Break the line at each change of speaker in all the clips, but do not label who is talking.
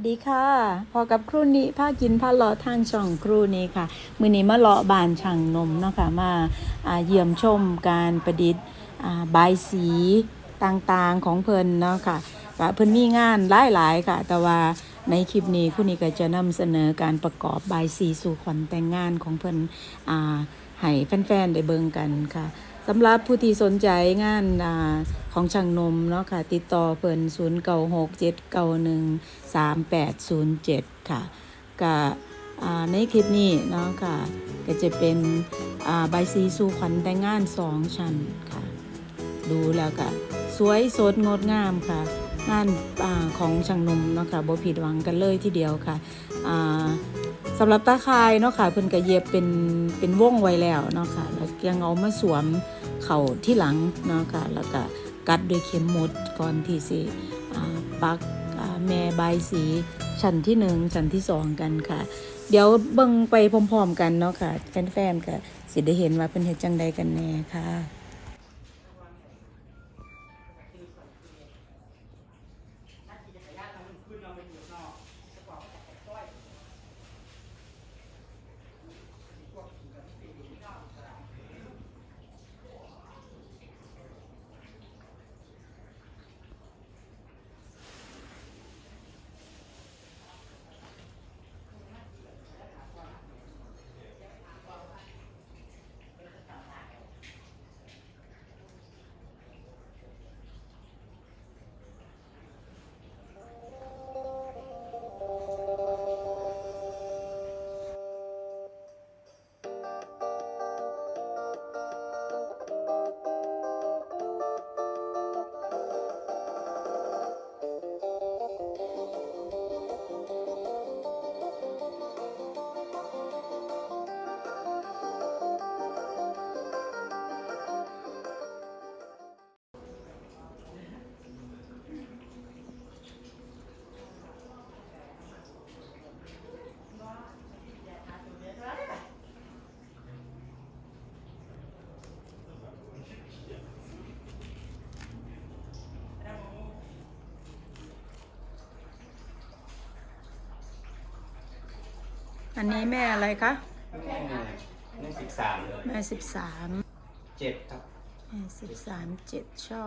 สดีค่ะ พอกับครูนี้พากินพาเลาะทางช่องครูนี้ค่ะ มือนี้มาเลาะบานช่างนมเนาะค่ะมาเยี่ยมชมการประดิษฐ์อ่าบายสีต่างๆของเพิ่นเนาะค่ะก็เพิ่นมีงานหลายๆค่ะ แต่ว่าในคลิปนี้ครูนี้ก็จะนำเสนอการประกอบบายสีสู่ขวัญแต่งงานของเพิ่นให้แฟนๆได้เบิ่งกันค่ะ สำหรับผู้ที่สนใจงานอาของช่างนมเนาะค่ะ ติดต่อเพิ่น0 9 6 7 9 1 3 8 0 7 ค่ะก็อ่าในคลิปนี้เนาะค่ะ ก็จะเป็นใบซีสู่ขวัญแต่งงาน2ชั้นค่ะ ดูแล้วก็สวยสดงดงามค่ะ งานอาของช่างนมเนาะค่ะบ่ผิดหวังกันเลยทีเดียวค่ะ สำหรับตาคายเนาะค่ะเพิ่นก็เย็บเป็นเป็นวงไว้แล้วเนาะค่ะแล้วยังเอามาสวมเข่าที่หลังเนาะค่ะแล้วก็กัดด้วยเข็มหมุดก่อนที่สิอ่าปักแม่ใบสีชั้นที่หนึ่งชั้นที่สองกันค่ะ เดี๋ยวเบิ่งไปพร้อมๆกันเนาะค่ะแฟนๆก็สิได้เห็นว่าเป็นเฮ็ดจังใดกันแน่ค่ะ อันนี้แม่อะไรคะ
แม่หนึ่งสิบสามเลย
แม่สิบสาม
เจ็ดครับ
แม่สิบสามเจ็ดช่อ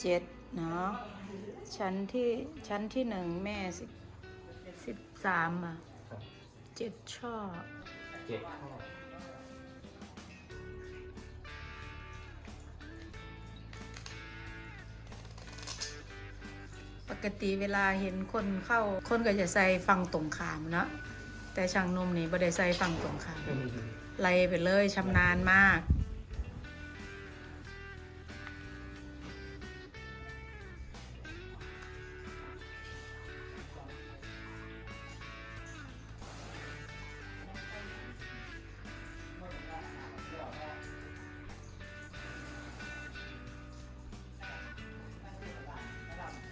เจ็ดเนาะชั้นที่ชั้นที่หนึ่งแม่สิบสิบสามอะเจ็ดช่อ
เจ็ดข้อ
กติเวลาเห็นคนเข้า คนก็จะใส่ฟังตรงขามเนาะแต่ช่างนมนี่บ่ได้ใส่ฟังตรงขามไล่ไปเลยชำนาญมาก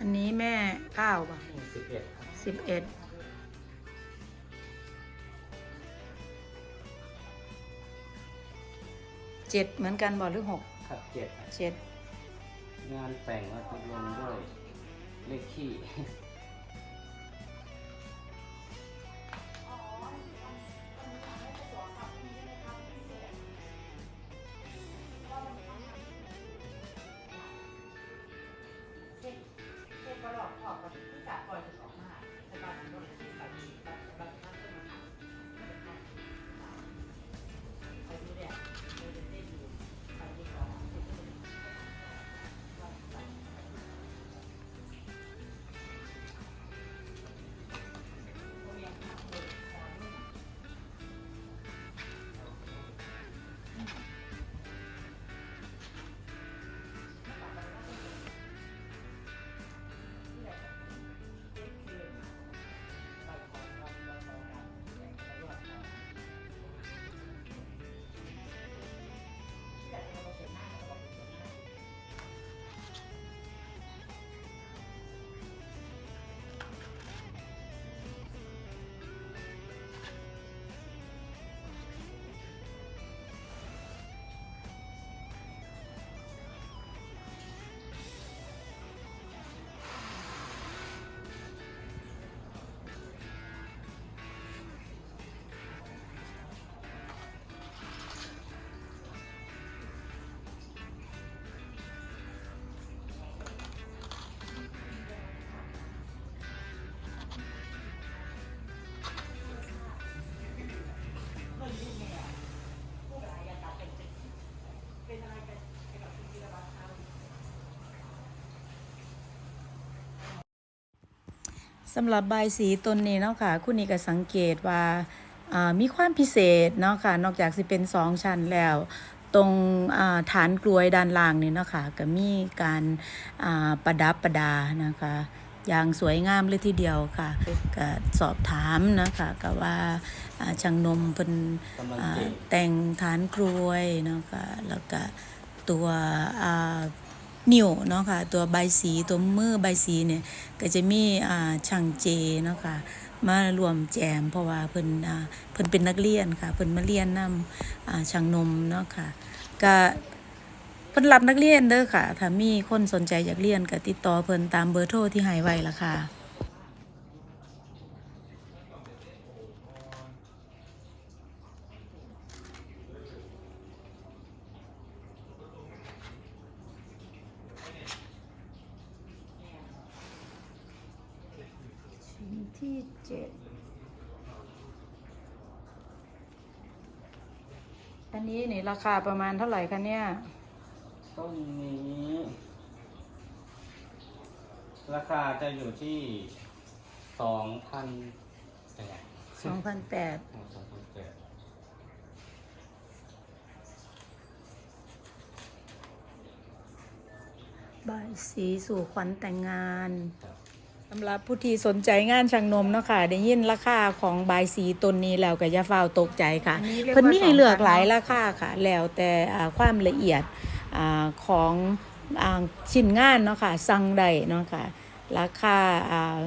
อันนี้แม่เก้าป่ะ
สิบเอ็ดครับ
สิบเอ็ดเจ็ดเหมือนกันบ่หรือหก
ครับเจ็ดครับ
เจ็ด
งานแต่งว่าจะลงด้วยเลขขี้
สำหรับใบายสีต้นนี้เนาะค่ะคุณนี่ก็สังเกตว่าอ่ามีความพิเศษเนาะค่ะนอกจากสิเป็นสองชั้นแล้ว ตรงอ่าฐานกลวยด้านล่างนี่เนาะค่ะก็มีการอ่าประดับประดานะคะอย่างสวยงามเลยทีเดียวค่ะก็สอบถามนะคะก็ว่าอ่าช่างนมเป็น
กำลัง
อ่า
เก่ง
แต่งฐานกลวยเนาะค่ะแล้วก็ตัวอ่า นิ้วเนาะค่ะตัวใบสีตัวมือใบสีเนี่ยก็จะมีอ่าช่างเจเนาะค่ะมารวมแจม เพราะว่าเพิ่นอ่าเพิ่นเป็นนักเรียนค่ะเพิ่นมาเรียนนำอ่าช่างนมเนาะค่ะก็เพิ่นรับนักเรียนเด้อค่ะ ถ้ามีคนสนใจอยากเรียนก็ติดต่อเพิ่นตามเบอร์โทรที่ให้ไว้ละค่ะ ที่เจ็ดอันนี้นี่ราคาประมาณเท่าไหร่คะเนี่ย
ต้นนี้ ราคาจะอยู่ที่สองพันแปด
สองพันแปด
สองพันแปด
ใบสีสู่ขวัญแต่งงาน
ครับ
สำหรับผู้ที่สนใจงานช่างนมเนาะค่ะได้ยินราคาของใบายสีตนนี้แล้วก็อย่าฟ้าวตกใจค่ะ
อันนี้เรียกว่า
เพิ่นมีให้เลือก
2,000
หลายราคาค่ะ แล้วแต่อ่าความละเอียดอาของอ่าชิ้นงานเนาะค่ะสั่งได้เนาะค่ะราคาอ่า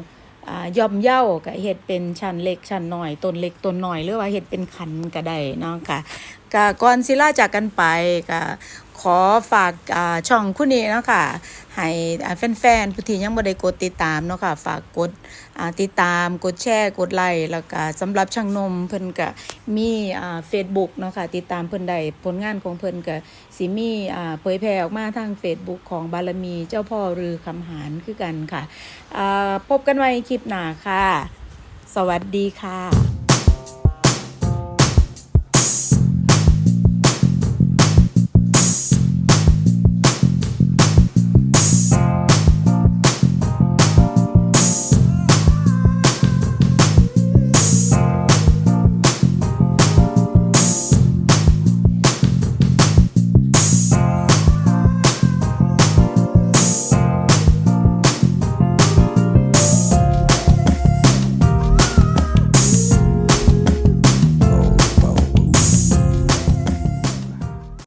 อ่าย่อมเย่าก็เฮ็ดเป็นชั้นเล็กชั้นน้อยต้นเล็กต้นน้อยหรือว่าเฮ็ดเป็นขันก็ได้เนาะค่ะก็ก่อนสิลาจากกันไปก็ ขอฝากช่องคุณนี่เนาะค่ะให้แฟนๆผู้ที่ยังบ่ได้กดติดตามเนาะค่ะ ฝากกดติดตามกดแชร์กดไลค์แล้วก็สำหรับช่างนมเพิ่นก็มีอ่า Facebook เนาะค่ะ ติดตามเพิ่นได้ผลงานของเพิ่นก็สิมีอ่าเผยแพร่ออกมาทาง Facebook ของบารมีเจ้าพ่อรือคำหารคือกันค่ะพบกันไว้คลิปหน้าค่ะ สวัสดีค่ะ